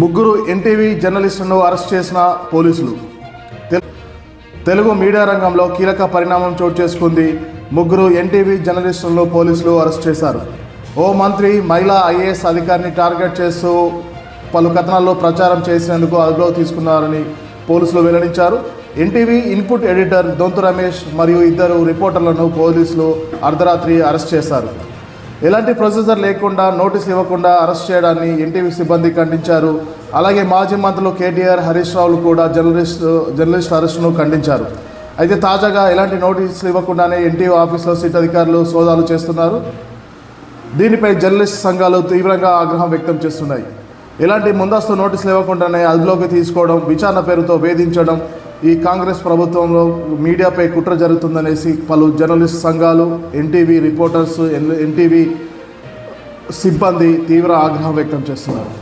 ముగ్గురు NTV జర్నలిస్టులను arrest చేసిన పోలీసులు. తెలుగు మీడియా రంగంలో కీలక పరిణామం చోటు చేసుకుంది. ముగ్గురు ఎన్టీవీ జర్నలిస్టులను పోలీసులు అరెస్ట్ చేశారు. ఓ మంత్రి మహిళా ఐఏఎస్ అధికారిని టార్గెట్ చేస్తూ పలు కథనాల్లో ప్రచారం చేసినందుకు అదుపులో తీసుకున్నారని పోలీసులు వెల్లడించారు. NTV input editor Donthu Ramesh మరియు ఇద్దరు రిపోర్టర్లను పోలీసులు అర్ధరాత్రి అరెస్ట్ చేశారు. ఎలాంటి ప్రొసీజర్ లేకుండా నోటీస్ ఇవ్వకుండా అరెస్ట్ చేయడాన్ని ఎన్టీవీ సిబ్బంది ఖండించారు. అలాగే మాజీ మంత్రులు కేటీఆర్ హరీష్ రావులు కూడా జర్నలిస్ట్ జర్నలిస్ట్ అరెస్టును ఖండించారు. అయితే తాజాగా ఎలాంటి నోటీసులు ఇవ్వకుండానే ఎన్టీవీ ఆఫీసులో సీట్ అధికారులు సోదాలు చేస్తున్నారు. దీనిపై జర్నలిస్ట్ సంఘాలు తీవ్రంగా ఆగ్రహం వ్యక్తం చేస్తున్నాయి. ఎలాంటి ముందస్తు నోటీసులు ఇవ్వకుండానే అదుపులోకి తీసుకోవడం విచారణ పేరుతో వేధించడం ఈ కాంగ్రెస్ ప్రభుత్వంలో మీడియాపై కుట్ర జరుగుతుందనేసి పలు జర్నలిస్ట్ సంఘాలు ఎన్టీవీ రిపోర్టర్స్ ఎన్టీవీ సిబ్బంది తీవ్ర ఆగ్రహం వ్యక్తం చేస్తున్నారు.